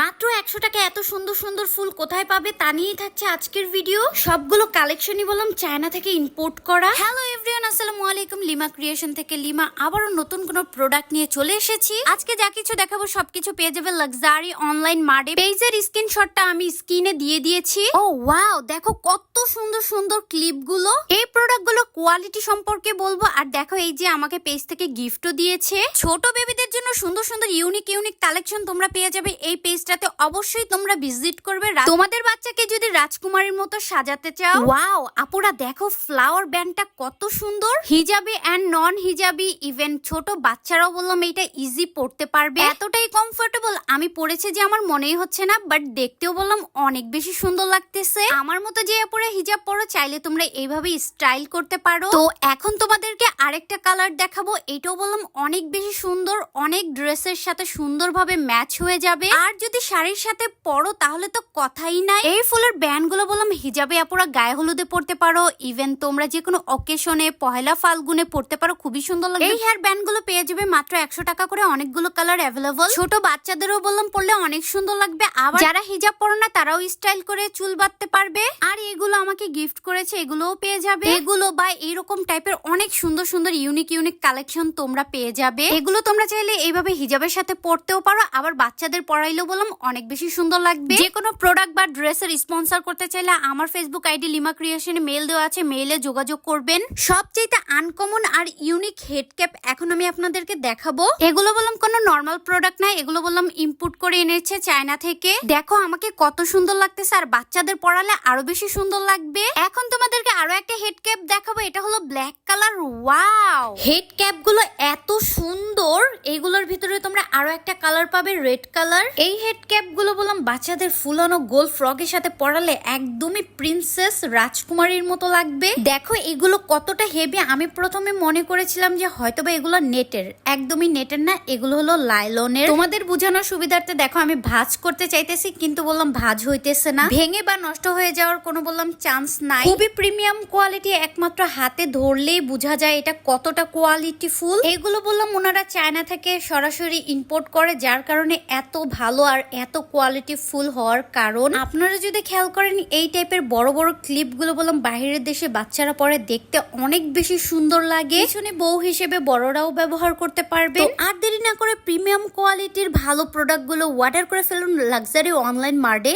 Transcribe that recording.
মাত্র একশো টাকা এত সুন্দর সুন্দর ফুল কোথায় পাবে তা নিয়েই থাকছে আজকের ভিডিও সবগুলো কালেকশনই বললাম, চায়না থেকে ইম্পোর্ট করা। হ্যালো এভরিওয়ান আসসালামু আলাইকুম। লিমা ক্রিয়েশন থেকে লিমা আবারও নতুন কোনো প্রোডাক্ট নিয়ে চলে এসেছি। আজকে যা কিছু দেখাবো সবকিছু পেয়ে যাবে লাক্সারি অনলাইন মার্ডে পেজের স্ক্রিনশটটা আমি স্ক্রিনে দিয়ে দিয়েছি। ও ওয়াও দেখো কত সুন্দর সুন্দর ক্লিপগুলো এই প্রোডাক্টগুলো কোয়ালিটি সম্পর্কে বলব। আর দেখো এই যে আমাকে পেজ থেকে গিফটও দিয়েছে। ছোট বেবিদের জন্য সুন্দর সুন্দর ইউনিক ইউনিক কালেকশন তোমরা পেয়ে যাবে। এই পেজটাতে অবশ্যই তোমরা ভিজিট করবে। তোমাদের বাচ্চাকে যদি রাজকুমারীর মতো সাজাতে চাও ওয়াও আপুরা দেখো ফ্লাওয়ার ব্যান্ডটা কত সুন্দর। Hijabi and non hijabi even ছোট বাচ্চারাও বললাম এটা ইজি পড়তে পারবে। এতটাই কমফোর্টেবল আমি পড়েছি যে আমার মনেই হচ্ছে না বাট দেখতেও বললাম অনেক বেশি সুন্দর লাগতেছে। আমার মতো যে পরে হিজাব পরো চাইলে তোমরা এইভাবে স্টাইল করতে পারো। তো এখন তোমাদেরকে আরেকটা কালার দেখাবো এটাও বললাম অনেক বেশি সুন্দর অনেক ড্রেসের সাথে সুন্দরভাবে ম্যাচ হয়ে যাবে। আর যদি শাড়ির সাথে পরো, তাহলে তো কথাই নাই। এই ফুলের ব্যান্ডগুলো বললাম, হিজাবে আপুরা গায়ে হলুদে পড়তে পারো। ইভেন তোমরা যে কোনো অকেশনে পহেলা ফাল্গুনে পড়তে পারো, খুবই সুন্দর লাগে এই হেয়ার ব্যান্ডগুলো পেয়ে যাবে মাত্র একশো টাকা করে, অনেকগুলো কালার অ্যাভেলেবল ছোট বাচ্চাদেরও বললাম পড়লে অনেক সুন্দর লাগবে। আবার যারা হিজাব পরো না, তারাও স্টাইল করে চুল বাঁধতে পারবে। আর এগুলো আমাকে গিফট করেছে, এগুলোও পেয়ে যাবে। এগুলো বা এইরকম টাইপের অনেক সুন্দর সুন্দর ইউনিক ইউনিক কালেকশন তোমরা পেয়ে যাবে। এগুলো তোমরা চাইলে এইভাবে হিজাবের সাথে পড়তেও পারো। আবার বাচ্চাদের পড়াইলেও বললাম অনেক বেশি সুন্দর লাগবে। যে কোনো প্রোডাক্ট বা ড্রেসের স্পন্সর করতে চাইলে আমার ফেসবুক আইডি লিমা ক্রিয়েশনে মেল দেওয়া আছে মেইলে যোগাযোগ করবেন। সবচেয়ে আনকমন আর ইউনিক হেড ক্যাপ এখন আমি আপনাদেরকে দেখাবো। এগুলো বললাম কোনো নর্মাল প্রোডাক্ট না এগুলো বললাম ইম্পোর্ট করে এনেছে চায়না থেকে। দেখো আমাকে কত সুন্দর লাগতেছে আর বাচ্চাদের পড়ালে আরও বেশি সুন্দর লাগবে। এখন তোমাদেরকে আরও একটা হেড ক্যাপ দেখাবো এটা হলো ব্ল্যাক কালার ওয়াও হেড ক্যাপগুলো এত সুন্দর এগুলোর ভিতরে তোমরা আরও একটা কালার পাবে রেড কালার এই হেড ক্যাপগুলো বললাম বাচ্চাদের ফুলানো গোল ফ্রকের সাথে পরালে একদমই প্রিন্সেস রাজকুমারীর মতো লাগবে। দেখো, এগুলো কতটা হেভি আমি প্রথমে মনে করেছিলাম যে হয়তোবা এগুলো নেটের। একদমই নেটের না, এগুলো হলো লাইলনের তোমাদের বোঝানোর সুবিধার্থে দেখো, আমি ভাজ করতে চাইতেছি, কিন্তু বললাম ভাজ হইতেছে না। ভেঙে বা নষ্ট হয়ে যাওয়ার কোনো বললাম চান্স নাই। খুবই প্রিমিয়াম কোয়ালিটি একমাত্র হাতে ধরলেই বোঝা যায় এটা কতটা কোয়ালিটি ফুল। এগুলো বললাম ওনারা চায়না থেকে সরাসরি ইম্পোর্ট করে, যার কারণে এত ভালো আর এত কোয়ালিটি ফুল হওয়ার কারণ। আপনারা যদি খেয়াল করেন, এই টাইপের বড় বড় ক্লিপগুলো বললাম বাইরের দেশে বাচ্চারা পরে দেখতে অনেক বেশি সুন্দর লাগে। পিছনে বউ হিসেবে বড়রাও ব্যবহার করতে পারবে। আর দেরি না করে প্রিমিয়াম কোয়ালিটির ভালো প্রোডাক্টগুলো অর্ডার করে ফেলুন লাক্সারি অনলাইন মার্ডে